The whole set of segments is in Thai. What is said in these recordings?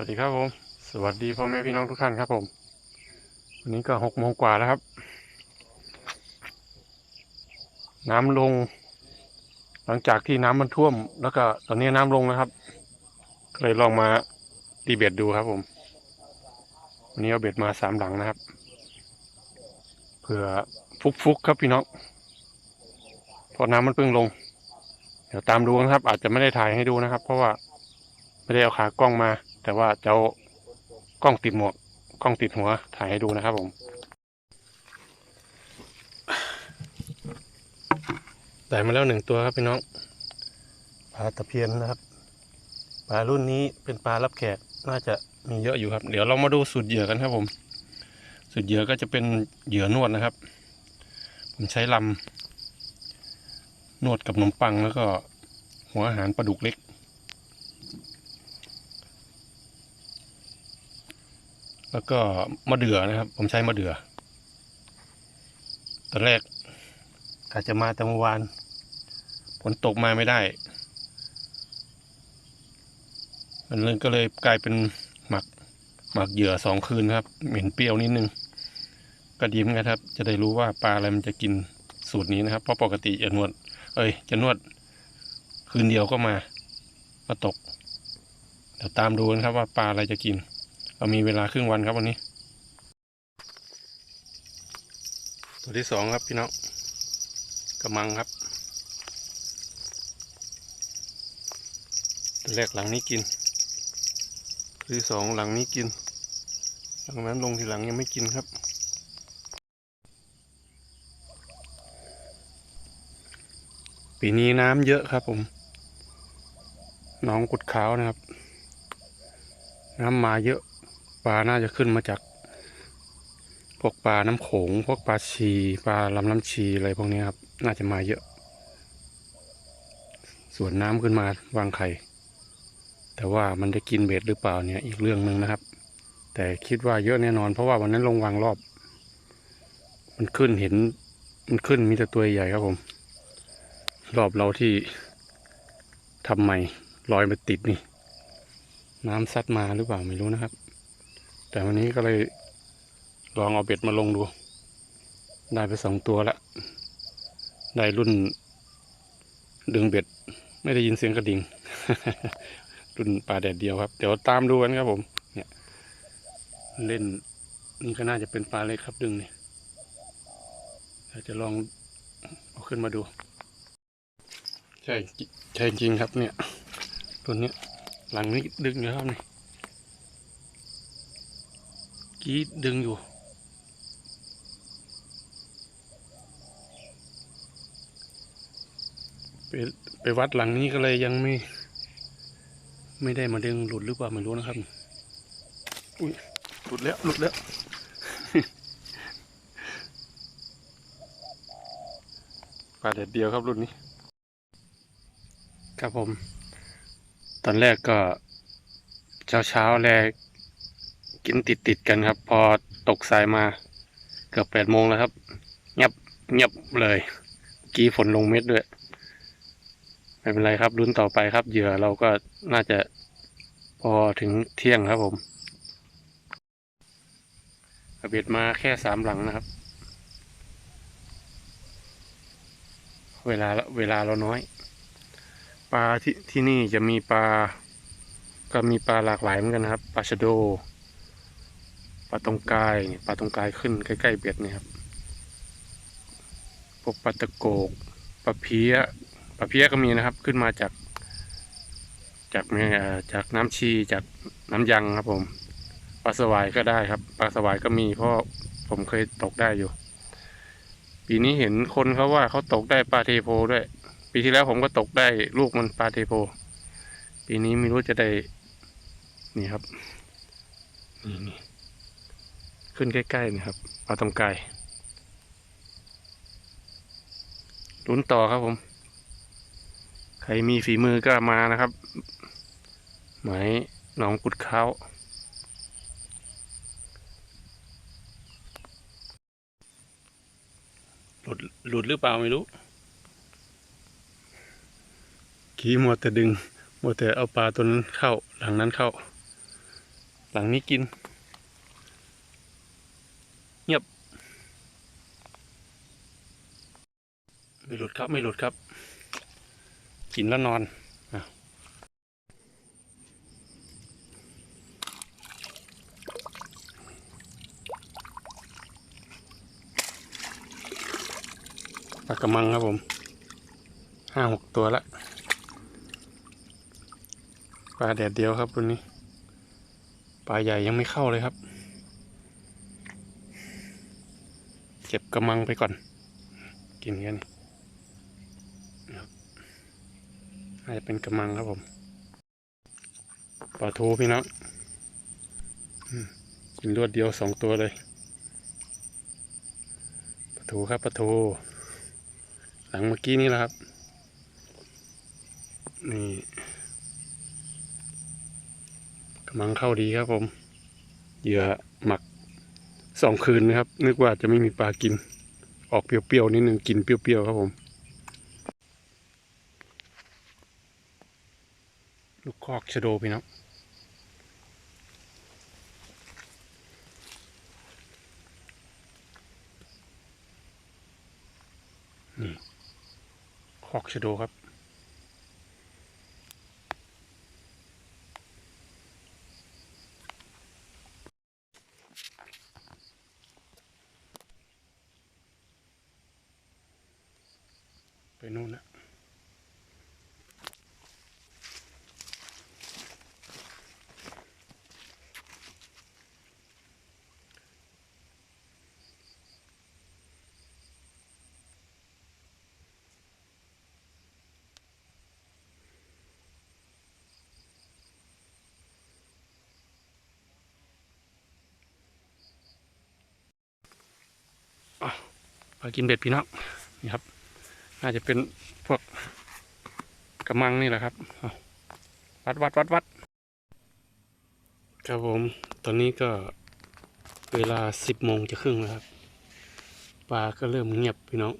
วัสดีครับผม สวัสดีพ่อแม่พี่น้องทุกท่านครับผม วันนี้ก็หกโมงกว่าแล้วครับ น้ำลง หลังจากที่น้ำมันท่วม แล้วก็ตอนนี้น้ำลงนะครับ ก็เลยลองมาดีเบ็ดดูครับผม วันนี้เอาเบ็ดมาสามหลังนะครับ เผื่อฟุกๆครับพี่น้องเพราะน้ำมันเพิ่งลง เดี๋ยวตามดูนะครับ อาจจะไม่ได้ถ่ายให้ดูนะครับ เพราะว่าไม่ได้เอาขากล้องมา แต่ว่าจะเอากล้องติดหมวกกล้องติดหัวถ่ายให้ดูนะครับผมได้มาแล้วหนึ่งตัวครับพี่น้องปลาตะเพียนนะครับปลารุ่นนี้เป็นปลารับแขกน่าจะมีเยอะอยู่ครับ เดี๋ยวเรามาดูสูตรเหยื่อกันครับผม สูตรเหยื่อก็จะเป็นเหยื่อนวดนะครับ ผมใช้ลำนวดกับขนมปังแล้วก็ หัวอาหารปลาดุกเล็ก แล้วก็มะเดื่อนะครับ ผมใช้มะเดื่อตอนแรกอาจจะมาแต่เมื่อวานฝนตกมาไม่ได้ มันเลยก็เลยกลายเป็นหมักหมักเหยื่อสองคืนครับ เหม็นเปรี้ยวนิดนึงก็ดีเหมือนกันครับ จะได้รู้ว่าปลาอะไรมันจะกินสูตรนี้นะครับ เพราะปกติจะนวด เอ้ย จะนวด คืนเดียวก็มา มาตก เดี๋ยวตามดูนะครับว่าปลาอะไรจะกิน เรามีเวลาครึ่งวันครับวันนี้ ตัวที่สองครับพี่น้องกระมังครับตัวแรกหลังนี้กินตัวที่สองหลังนี้กินหลังนั้นลงทีหลังยังไม่กินครับปีนี้น้ำเยอะครับผมน้องกุดขาวนะครับ น้ำมาเยอะ ปลาน่าจะขึ้นมาจาก พวกปลาน้ำโขง พวกปลาชีปลาลำน้ำชีอะไรพวกนี้ครับ น่าจะมาเยอะ ส่วนน้ำขึ้นมาวางไข่แต่ว่ามันจะกินเบ็ดหรือเปล่าเนี่ยอีกเรื่องหนึ่งนะครับ แต่คิดว่าเยอะแน่นอน เพราะว่าวันนั้นลงวางรอบ มันขึ้นเห็น มันขึ้นมีแต่ตัวใหญ่ครับผม รอบเราที่ทำใหม่ลอยมาติดนี่ น้ำซัดมาหรือเปล่าไม่รู้นะครับ แต่วันนี้ก็เลยลองเอาเบ็ดมาลงดู ได้ไปสองตัวละ ได้รุ่น ดึงเบ็ด ไม่ได้ยินเสียงกระดิ่ง รุ่นปลาแดดเดียวครับ เดี๋ยวตามดูกันครับผม เนี่ย เล่นนี่ก็น่าจะเป็นปลาเล็กครับดึงเนี่ยเราจะลองเอาขึ้นมาดู ใช่ใช่จริงครับเนี่ย ตัวเนี้ยหลังนี้ดึงอยู่ครับนี่ กี้ดึงอยู่ ไปไปวัดหลังนี้ก็เลยยังไม่ ไม่ได้มาดึงหลุดหรือเปล่าไม่รู้นะครับอุ้ยหลุดแล้วหลุดแล้วปลาเด็ดเดียวครับรุ่นนี้ ครับผม ตอนแรกก็เช้าเช้าๆแรก กินติดติดๆกันครับ พอตกสายมาเกือบแปดโมงแล้วครับเงียบเงียบเลย กี้ฝนลงเม็ดด้วย ไม่เป็นไรครับรุ่นต่อไปครับ เหยื่อเราก็น่าจะพอถึงเที่ยงครับผมเอาเบ็ดมาแค่สามหลังนะครับ เวลาเวลาเราน้อย ปลาที่ที่นี่จะมีปลา ก็มีปลาหลากหลายเหมือนกันนะครับ ปลาชะโด ปลาตรงกายเนี่ยปลาตรงกายขึ้นใกล้ๆเบ็ดเนี่ยครับ พวกปลาตะโกกปลาเพี้ยปลาเพี้ยก็มีนะครับ ขึ้นมาจาก จากแม่เอ่อจากน้ำชีจากน้ำยังครับผมปลาสวายก็ได้ครับปลาสวายก็มีเพราะผมเคยตกได้อยู่ ปีนี้เห็นคนเขาว่าเขาตกได้ปลาเทโพด้วย ปีที่แล้วผมก็ตกได้ลูกมันปลาเทโพ ปีนี้ไม่รู้จะได้นี่ครับนี่นี่ ขึ้นใกล้ๆนี่ครับปลาตรงไกลลุ้นต่อครับผม ใครมีฝีมือก็มานะครับ หมายหนองกุดเขาหลุดหลุดหรือเปล่าไม่รู้ ขี่มัวแต่ดึงมัวแต่เอาปลาตัวนั้นเข้า หลังนั้นเข้า หลังนี้กิน เงียบ ไม่หลุดครับไม่หลุดครับ กินแล้วนอนปลากระมังครับผมห้าหกตัวละปลาแดดเดียวครับตัวนี้ปลาใหญ่ยังไม่เข้าเลยครับ เก็บกระมังไปก่อน กินกันนะครับ น่าจะเป็นกระมังครับผมปลาทูพี่น้องกินรวดเดียวสองตัวเลยปลาทูครับปลาทูหลังเมื่อกี้นี่แหละครับ นี่กำลังเข้าดีครับผมเหยื่อหมักสองคืนนะครับ นึกว่าจะไม่มีปลากิน ออกเปรี้ยวๆนิดนึงกินเปรี้ยวๆครับผม ลูกคอกชะโดพี่น้องนี่คอกชะโดครับไปนู่นแล้ว ไปกินเบ็ดพี่น้องนี่ครับ น่าจะเป็นพวกกระมังนี่แหละครับวัดวัดวัดวัดครับผมตอนนี้ก็เวลาสิบโมงจะครึ่งแล้วครับปลาก็เริ่มเงียบพี่น้อง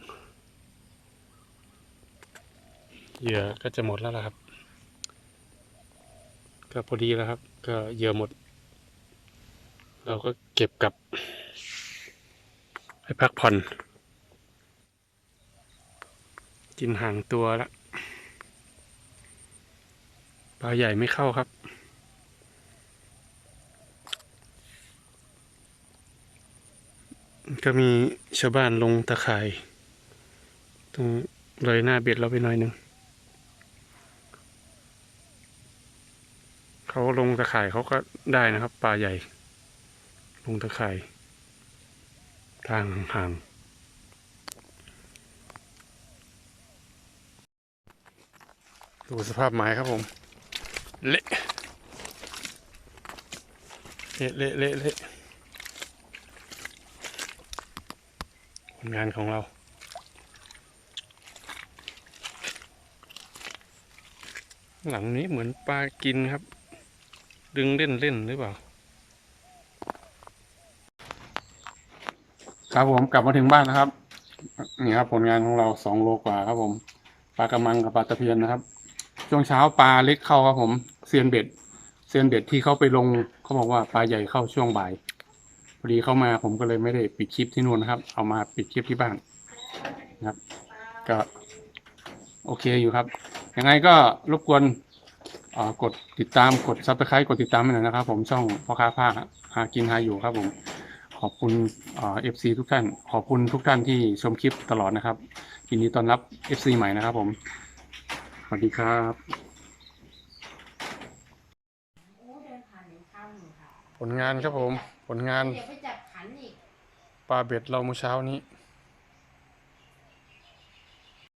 เหยื่อก็จะหมดแล้วล่ะครับ ก็พอดีแล้วครับ ก็เหยื่อหมด เราก็เก็บกลับ ให้พักผ่อน กินห่างตัวละปลาใหญ่ไม่เข้าครับก็มีชาวบ้านลงตะข่าย ตรงเลยหน้าเบ็ดเราไปหน่อยหนึ่ง เขาลงตะข่ายเขาก็ได้นะครับปลาใหญ่ ลงตะข่าย ทางห่างดูสภาพไม้ครับผม เละเละเละเละเละผลงานของเรา หลังนี้เหมือนปลากินครับ ดึงเล่นเล่นหรือเปล่า ครับผมกลับมาถึงบ้านนะครับ นี่ครับ ผลงานของเราสองโลกว่าครับผมปลากระมังกับปลาตะเพียนนะครับ ช่วงเช้าปลาเล็กเข้าครับผมเซียนเบ็ดเซียนเบ็ดที่เขาไปลงเขาบอกว่าปลาใหญ่เข้าช่วงบ่ายพอดีเข้ามาผมก็เลยไม่ได้ปิดคลิปที่นู่นนะครับ เอามาปิดคลิปที่บ้านนะครับ ก็โอเคอยู่ครับยังไงก็รบกวนกดติดตามกดซับสไครต์กดติดตามให้หน่อยนะครับ ผมช่องพ่อค้าผ้าหากินหาอยู่ครับผม ขอบคุณเอฟซีทุกท่าน ขอบคุณทุกท่านที่ชมคลิปตลอดนะครับยินดีต้อนรับ FC ใหม่นะครับผม สวัสดีครับโอ้เดินผ่านเห็นข้าวหนูค่ะผลงานครับผม ผลงานเดี๋ยวไปจับขันอีก ปลาเบ็ดเราเมื่อเช้านี้อ